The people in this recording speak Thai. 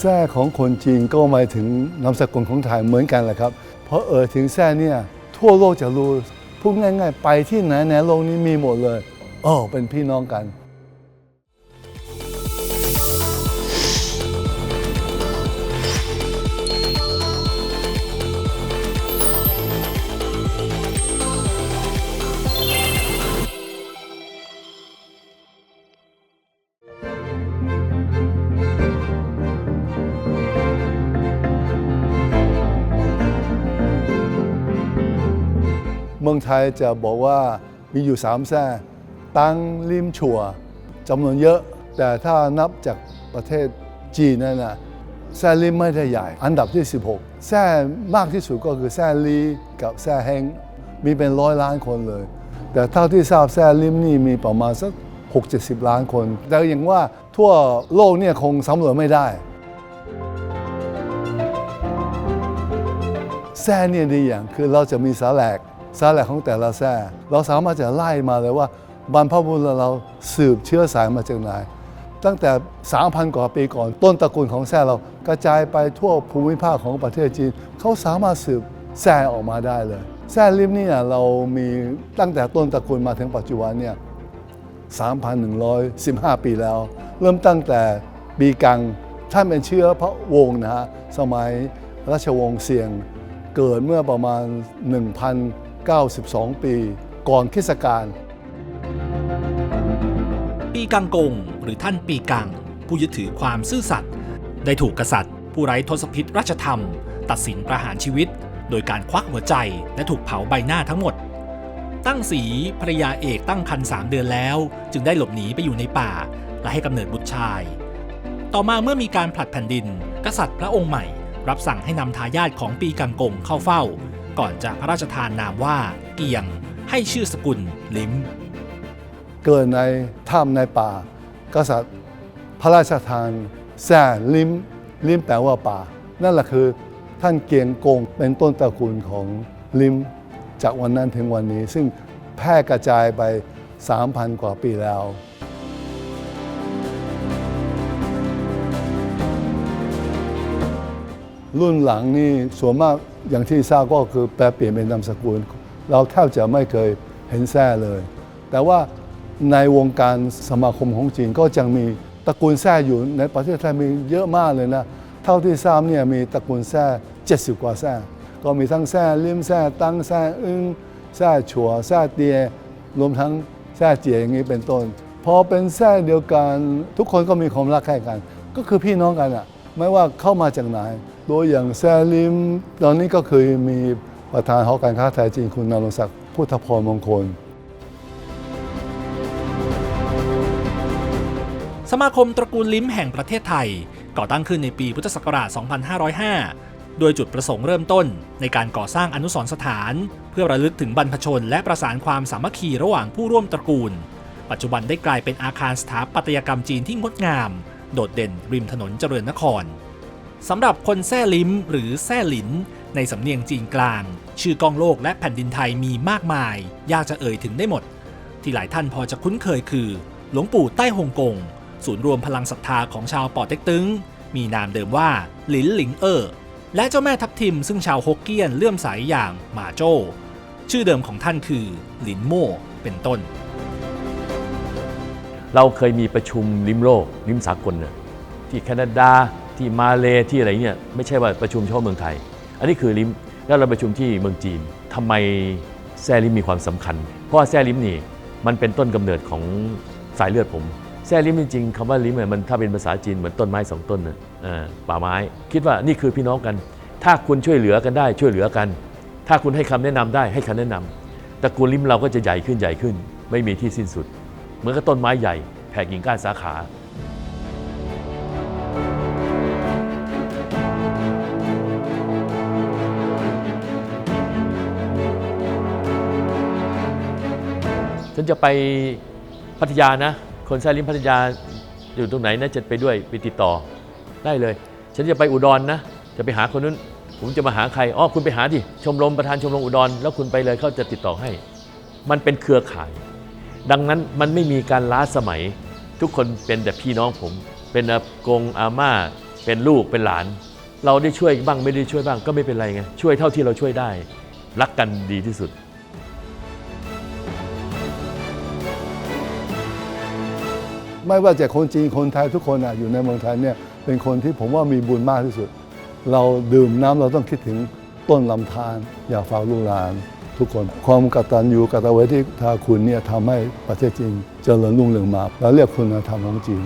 แท้ของคนจีนก็หมายถึงนามสกุลของไทยเหมือนกันแหละครับ เพราะเออถึงแท้เนี่ยทั่วโลกจะรู้พูดง่ายๆ ไปที่ไหนในโลกนี้มีหมดเลยเออเป็นพี่น้องกัน มืองไทยจะบอกว่ามีอยู่สามแท่ตั้งริมชัวจำนวนเยอะ แต่ถ้านับจากประเทศจีนนั่นนะแท่ริไม่ได้ใหญ่ อันดับที่ 16แท่มากที่สุดก็คือแท่ลีกับแท่แห้งมีเป็นร้อยล้านคนเลย แต่เท่าที่ทราบแท่ริมนี่มีประมาณสัก 6 70 ล้านคน แต่อย่างว่าทั่วโลกเนี่ยคงสำรวจไม่ได้แท่เนี่ยดีอย่างคือเราจะมีสาแหลก สาแหลกของแต่ละแท่เราสามารถจะไล่มาเลยว่าบรรพบุรุษเราสืบเชื้อสายมาจากไหนตั้งแต่ 3,000 กว่าปีก่อน ต้นตระกูลของแท่เรากระจายไปทั่วภูมิภาคของประเทศจีน เขาสามารถสืบแท่ออกมาได้เลยแท่ริมเนี่ยเรามีตั้งแต่ต้นตระกูลมาถึงปัจจุบันเนี่ย 3,115 ปีแล้ว เริ่มตั้งแต่ปีกัง ท่านเป็นเชื้อพระวงศ์นะฮะ สมัยราชวงศ์เสียง เกิดเมื่อประมาณ 1,000 92 ปีก่อนคริสตกาลปีกังกง หรือท่านปีกัง ผู้ยึดถือความซื่อสัตย์ได้ถูกกษัตริย์ ผู้ไร้ทศพิษราชธรรม ตัดสินประหารชีวิต โดยการควักหัวใจและถูกเผาใบหน้าทั้งหมด ตั้งสีภรรยาเอกตั้งครรภ์สามเดือนแล้ว จึงได้หลบหนีไปอยู่ในป่า และให้กำเนิดบุตรชาย ต่อมาเมื่อมีการผลัดแผ่นดิน กษัตริย์พระองค์ใหม่ รับสั่งให้นำทายาทของปีกังกงเข้าเฝ้า ก่อนจะพระราชทานนามว่าเกียง ให้ชื่อสกุลลิมเกิดในถ้ำในป่า กษัตริย์พระราชทานแซ่ลิมลิมแปลว่าป่า นั่นแหละคือท่านเกียงกงเป็นต้นตระกูลของลิมจากวันนั้นถึงวันนี้ ซึ่งแพร่กระจายไป 3,000 กว่าปีแล้ว รุ่นหลังนี่ส่วนมากอย่างที่ทราบก็คือแปลเปลี่ยนเป็นนามสกุล เราแทบจะไม่เคยเห็นแท้เลย แต่ว่าในวงการสมาคมของจีนก็ยังมีตระกูลแท้อยู่ในประเทศไทยมีเยอะมากเลยนะ เท่าที่ทราบเนี่ยมีตระกูลแท้70 กว่าแท้ก็มีทั้งแท้ลิมแท้ตั้งแท้อึ้งแท้ฉัวแท้เตีย รวมทั้งแท้เจียอย่างนี้เป็นต้นพอเป็นแท้เดียวกันทุกคนก็มีความรักใคร่กัน ก็คือพี่น้องกันอะไม่ว่าเข้ามาจากไหน โดยอย่างแซลิม ตอนนี้ก็คือมีประธานหอการค้าไทยจีนคุณนรงศักดิ์พุทธพรมงคล สมาคมตระกูลลิ้มแห่งประเทศไทย ก่อตั้งขึ้นในปีพุทธศักราช 2505 โดยจุดประสงค์เริ่มต้นในการก่อสร้างอนุสรณ์สถาน เพื่อระลึกถึงบรรพชน และประสานความสามัคคีระหว่างผู้ร่วมตระกูล ปัจจุบันได้กลายเป็นอาคารสถาปัตยกรรมจีนที่งดงาม โดดเด่นริมถนนเจริญนคร สำหรับคนแซ่ลิมหรือแซ่หลิน ในสำเนียงจีนกลาง ชื่อกองโลกและแผ่นดินไทยมีมากมาย ยากจะเอ่ยถึงได้หมด ที่หลายท่านพอจะคุ้นเคยคือ หลวงปู่ใต้ฮ่องกง ศูนย์รวมพลังศรัทธาของชาวปอเต็กตึง มีนามเดิมว่าหลินหลิงเออและเจ้าแม่ทับทิมซึ่งชาวฮกเกี้ยนเลื่อมใสยอย่างหมาโจ้ ชื่อเดิมของท่านคือหลินโม่เป็นต้น เราเคยมีประชุมริมโลกริมสากลที่แคนาดา ที่มาเลที่อะไรเนี่ยไม่ใช่ว่าประชุมเฉพาะเมืองไทย อันนี้คือริมแล้วเราประชุมที่เมืองจีนทำไมแซลิมมีความสำคัญ เพราะว่าแซลิมนี่มันเป็นต้นกำเนิดของสายเลือดผมแซลิมจริงๆคำว่าลิมเนี่ยมันถ้าเป็นภาษาจีนเหมือนต้นไม้สองต้นน่ะอ่าป่าไม้ คิดว่านี่คือพี่น้องกัน ถ้าคุณช่วยเหลือกันได้ช่วยเหลือกัน ถ้าคุณให้คำแนะนำได้ให้คำแนะนำตระกูลลิมเราก็จะใหญ่ขึ้นใหญ่ขึ้น ไม่มีที่สิ้นสุด เหมือนกับต้นไม้ใหญ่แผ่กิ่งก้านสาขา ฉันจะไปพัทยานะ คนแซลิมพัทยาอยู่ตรงไหนนะจะไปด้วยไปติดต่อได้เลย ฉันจะไปอุดรนนะ จะไปหาคนนู้น ผมจะมาหาใครอ๋อคุณไปหาดิชมรมประธานชมรมอุดร แล้วคุณไปเลยเขาจะติดต่อให้ มันเป็นเครือข่าย ดังนั้นมันไม่มีการล้าสมัย ทุกคนเป็นแต่พี่น้องผม เป็นอากงอาม่า เป็นลูกเป็นหลาน เราได้ช่วยบ้างไม่ได้ช่วยบ้างก็ไม่เป็นไรไงช่วยเท่าที่เราช่วยได้ รักกันดีที่สุด ไม่ว่าจะคนจีนคนไทยทุกคนอะอยู่ในเมืองไทยเนี่ยเป็นคนที่ผมว่ามีบุญมากที่สุด เราดื่มน้ำเราต้องคิดถึงต้นลำธารอย่าฝาลูกหลาน ทุกคน ความกตัญญูกตเวทีทาคุณเนี่ยทำให้ประเทศจีนเจริญรุ่งเรืองมา แล้วเรียกคุณธรรมของจีน